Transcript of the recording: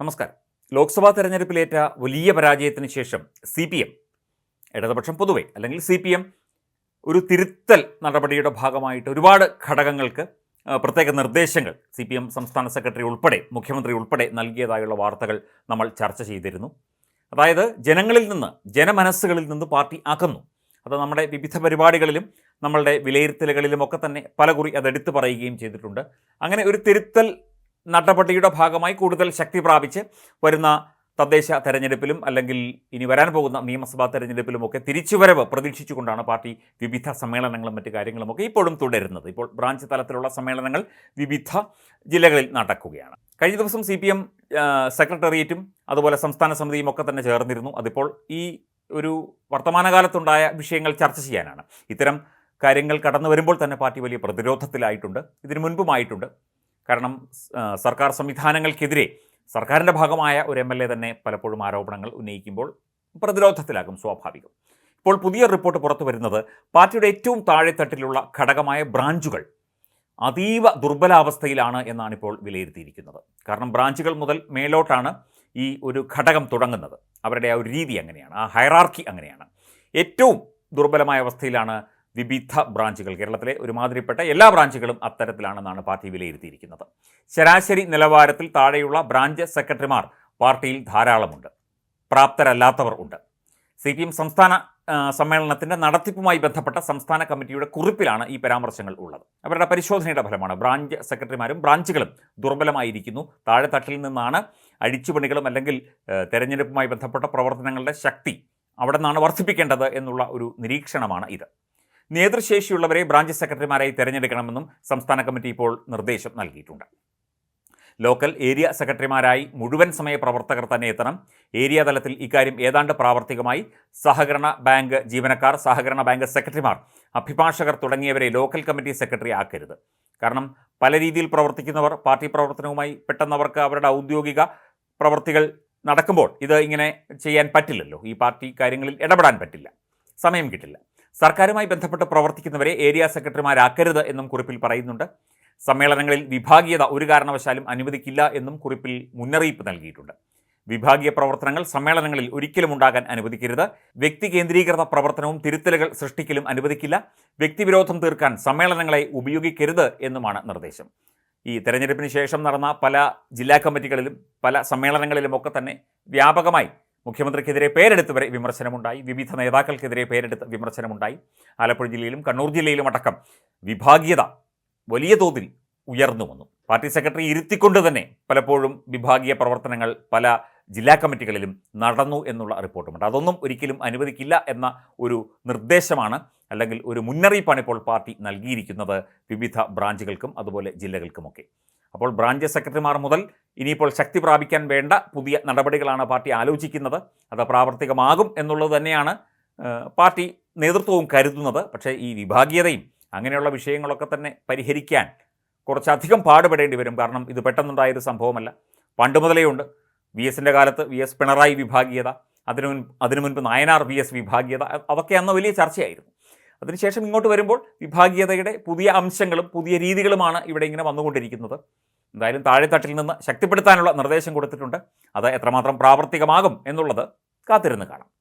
നമസ്കാരം. ലോക്സഭാ തെരഞ്ഞെടുപ്പിലേറ്റ വലിയ പരാജയത്തിന് ശേഷം സി പി എം ഇടതുപക്ഷം പൊതുവെ അല്ലെങ്കിൽ സി പി എം ഒരു തിരുത്തൽ നടപടിയുടെ ഭാഗമായിട്ട് ഒരുപാട് ഘടകങ്ങൾക്ക് പ്രത്യേക നിർദ്ദേശങ്ങൾ സി പി എം സംസ്ഥാന സെക്രട്ടറി ഉൾപ്പെടെ മുഖ്യമന്ത്രി ഉൾപ്പെടെ നൽകിയതായുള്ള വാർത്തകൾ നമ്മൾ ചർച്ച ചെയ്തിരുന്നു. അതായത് ജനങ്ങളിൽ നിന്ന് ജനമനസ്സുകളിൽ നിന്ന് പാർട്ടി ആക്കുന്നു അത് നമ്മുടെ വിവിധ പരിപാടികളിലും നമ്മളുടെ വിലയിരുത്തലുകളിലുമൊക്കെ തന്നെ പലകുറി അതെടുത്ത് പറയുകയും ചെയ്തിട്ടുണ്ട്. അങ്ങനെ ഒരു തിരുത്തൽ നടപടിയുടെ ഭാഗമായി കൂടുതൽ ശക്തി പ്രാപിച്ച് വരുന്ന തദ്ദേശ തെരഞ്ഞെടുപ്പിലും അല്ലെങ്കിൽ ഇനി വരാൻ പോകുന്ന നിയമസഭാ തെരഞ്ഞെടുപ്പിലുമൊക്കെ തിരിച്ചുവരവ് പ്രതീക്ഷിച്ചുകൊണ്ടാണ് പാർട്ടി വിവിധ സമ്മേളനങ്ങളും മറ്റു കാര്യങ്ങളുമൊക്കെ ഇപ്പോഴും തുടരുന്നത്. ഇപ്പോൾ ബ്രാഞ്ച് തലത്തിലുള്ള സമ്മേളനങ്ങൾ വിവിധ ജില്ലകളിൽ നടക്കുകയാണ്. കഴിഞ്ഞ ദിവസം സി പി എം സെക്രട്ടേറിയറ്റും അതുപോലെ സംസ്ഥാന സമിതിയും ഒക്കെ തന്നെ ചേർന്നിരുന്നു. അതിപ്പോൾ ഈ ഒരു വർത്തമാനകാലത്തുണ്ടായ വിഷയങ്ങൾ ചർച്ച ചെയ്യാനാണ്. ഇത്തരം കാര്യങ്ങൾ കടന്നു വരുമ്പോൾ തന്നെ പാർട്ടി വലിയ പ്രതിരോധത്തിലായിട്ടുണ്ട്. ഇതിനു മുൻപുമായിട്ടുണ്ട്. കാരണം സർക്കാർ സംവിധാനങ്ങൾക്കെതിരെ സർക്കാരിന്റെ ഭാഗമായ ഒരു എം എൽ എ തന്നെ പലപ്പോഴും ആരോപണങ്ങൾ ഉന്നയിക്കുമ്പോൾ പ്രതിരോധത്തിലാകും സ്വാഭാവികം. ഇപ്പോൾ പുതിയ റിപ്പോർട്ട് പുറത്തു വരുന്നത് പാർട്ടിയുടെ ഏറ്റവും താഴെത്തട്ടിലുള്ള ഘടകമായ ബ്രാഞ്ചുകൾ അതീവ ദുർബലാവസ്ഥയിലാണ് എന്നാണ് ഇപ്പോൾ വിലയിരുത്തിയിരിക്കുന്നത്. കാരണം ബ്രാഞ്ചുകൾ മുതൽ മേലോട്ടാണ് ഈ ഒരു ഘടകം തുടങ്ങുന്നത്. അവരുടെ ആ ഒരു രീതി അങ്ങനെയാണ് ആ ഹൈറാർക്കി അങ്ങനെയാണ്. ഏറ്റവും ദുർബലമായ അവസ്ഥയിലാണ് വിവിധ ബ്രാഞ്ചുകൾ. കേരളത്തിലെ ഒരുമാതിരിപ്പെട്ട എല്ലാ ബ്രാഞ്ചുകളും അത്തരത്തിലാണെന്നാണ് പാർട്ടി വിലയിരുത്തിയിരിക്കുന്നത്. ശരാശരി നിലവാരത്തിൽ താഴെയുള്ള ബ്രാഞ്ച് സെക്രട്ടറിമാർ പാർട്ടിയിൽ ധാരാളമുണ്ട്. പ്രാപ്തരല്ലാത്തവർ ഉണ്ട്. സി പി എം സംസ്ഥാന സമ്മേളനത്തിന്റെ നടത്തിപ്പുമായി ബന്ധപ്പെട്ട സംസ്ഥാന കമ്മിറ്റിയുടെ കുറിപ്പിലാണ് ഈ പരാമർശങ്ങൾ ഉള്ളത്. അവരുടെ പരിശോധനയുടെ ഫലമാണ്. ബ്രാഞ്ച് സെക്രട്ടറിമാരും ബ്രാഞ്ചുകളും ദുർബലമായിരിക്കുന്നു. താഴെത്തട്ടിൽ നിന്നാണ് അഴിച്ചുപണികളും അല്ലെങ്കിൽ തെരഞ്ഞെടുപ്പുമായി ബന്ധപ്പെട്ട പ്രവർത്തനങ്ങളുടെ ശക്തി അവിടെ നിന്നാണ് വർദ്ധിപ്പിക്കേണ്ടത് എന്നുള്ള ഒരു നിരീക്ഷണമാണ് ഇത്. നേതൃശേഷിയുള്ളവരെ ബ്രാഞ്ച് സെക്രട്ടറിമാരായി തിരഞ്ഞെടുക്കണമെന്നും സംസ്ഥാന കമ്മിറ്റി ഇപ്പോൾ നിർദ്ദേശം നൽകിയിട്ടുണ്ട്. ലോക്കൽ ഏരിയ സെക്രട്ടറിമാരായി മുഴുവൻ സമയ പ്രവർത്തകർ തന്നെ എത്തണം. ഏരിയ തലത്തിൽ ഇക്കാര്യം ഏതാണ്ട് പ്രാവർത്തികമായി. സഹകരണ ബാങ്ക് ജീവനക്കാർ സഹകരണ ബാങ്ക് സെക്രട്ടറിമാർ അഭിഭാഷകർ തുടങ്ങിയവരെ ലോക്കൽ കമ്മിറ്റി സെക്രട്ടറി ആക്കരുത്. കാരണം പല രീതിയിൽ പ്രവർത്തിക്കുന്നവർ പാർട്ടി പ്രവർത്തനവുമായി പെട്ടെന്ന് അവർക്ക് അവരുടെ ഔദ്യോഗിക പ്രവർത്തികൾ നടക്കുമ്പോൾ ഇത് ഇങ്ങനെ ചെയ്യാൻ പറ്റില്ലല്ലോ. ഈ പാർട്ടി കാര്യങ്ങളിൽ ഇടപെടാൻ പറ്റില്ല. സമയം കിട്ടില്ല. സർക്കാരുമായി ബന്ധപ്പെട്ട് പ്രവർത്തിക്കുന്നവരെ ഏരിയ സെക്രട്ടറിമാരാക്കരുത് എന്നും കുറിപ്പിൽ പറയുന്നുണ്ട്. സമ്മേളനങ്ങളിൽ വിഭാഗീയത ഒരു കാരണവശാലും അനുവദിക്കില്ല എന്നും കുറിപ്പിൽ മുന്നറിയിപ്പ് നൽകിയിട്ടുണ്ട്. വിഭാഗീയ പ്രവർത്തനങ്ങൾ സമ്മേളനങ്ങളിൽ ഒരിക്കലും ഉണ്ടാകാൻ അനുവദിക്കരുത്. വ്യക്തി കേന്ദ്രീകൃത പ്രവർത്തനവും തിരുത്തലുകൾ സൃഷ്ടിക്കലും അനുവദിക്കില്ല. വ്യക്തിവിരോധം തീർക്കാൻ സമ്മേളനങ്ങളെ ഉപയോഗിക്കരുത് എന്നുമാണ് നിർദ്ദേശം. ഈ തെരഞ്ഞെടുപ്പിന് ശേഷം നടന്ന പല ജില്ലാ കമ്മിറ്റികളിലും പല സമ്മേളനങ്ങളിലുമൊക്കെ തന്നെ വ്യാപകമായി മുഖ്യമന്ത്രിക്കെതിരെ പേരെടുത്ത് വരെ വിമർശനമുണ്ടായി. വിവിധ നേതാക്കൾക്കെതിരെ പേരെടുത്ത് വിമർശനമുണ്ടായി. ആലപ്പുഴ ജില്ലയിലും കണ്ണൂർ ജില്ലയിലും അടക്കം വിഭാഗീയത വലിയ തോതിൽ ഉയർന്നു വന്നു. പാർട്ടി സെക്രട്ടറി ഇരുത്തിക്കൊണ്ട് തന്നെ പലപ്പോഴും വിഭാഗീയ പ്രവർത്തനങ്ങൾ പല ജില്ലാ കമ്മിറ്റികളിലും നടന്നു എന്നുള്ള റിപ്പോർട്ടുമുണ്ട്. അതൊന്നും ഒരിക്കലും അനുവദിക്കില്ല എന്ന ഒരു നിർദ്ദേശമാണ് അല്ലെങ്കിൽ ഒരു മുന്നറിയിപ്പാണ് ഇപ്പോൾ പാർട്ടി നൽകിയിരിക്കുന്നത് വിവിധ ബ്രാഞ്ചുകൾക്കും അതുപോലെ ജില്ലകൾക്കുമൊക്കെ. അപ്പോൾ ബ്രാഞ്ച് സെക്രട്ടറിമാർ മുതൽ ഇനിയിപ്പോൾ ശക്തി പ്രാപിക്കാൻ വേണ്ട പുതിയ നടപടികളാണ് പാർട്ടി ആലോചിക്കുന്നത്. അത് പ്രാവർത്തികമാകും എന്നുള്ളത് തന്നെയാണ് പാർട്ടി നേതൃത്വവും കരുതുന്നത്. പക്ഷേ ഈ വിഭാഗീയതയും അങ്ങനെയുള്ള വിഷയങ്ങളൊക്കെ തന്നെ പരിഹരിക്കാൻ കുറച്ചധികം പാടുപെടേണ്ടി വരും. കാരണം ഇത് പെട്ടെന്നുണ്ടായൊരു സംഭവമല്ല. പണ്ട് മുതലേ ഉണ്ട്. വി എസിന്റെ കാലത്ത് വി എസ് പിണറായി വിഭാഗീയത അതിനു അതിനു മുൻപ് നായനാർ വി എസ് വിഭാഗീയത അതൊക്കെ അന്ന് വലിയ ചർച്ചയായിരുന്നു. അതിനുശേഷം ഇങ്ങോട്ട് വരുമ്പോൾ വിഭാഗീയതയുടെ പുതിയ അംശങ്ങളും പുതിയ രീതികളുമാണ് ഇവിടെ ഇങ്ങനെ വന്നുകൊണ്ടിരിക്കുന്നത്. എന്തായാലും താഴെത്തട്ടിൽ നിന്ന് ശക്തിപ്പെടുത്താനുള്ള നിർദ്ദേശം കൊടുത്തിട്ടുണ്ട്. അത് എത്രമാത്രം പ്രാവർത്തികമാകും എന്നുള്ളത് കാത്തിരുന്ന് കാണാം.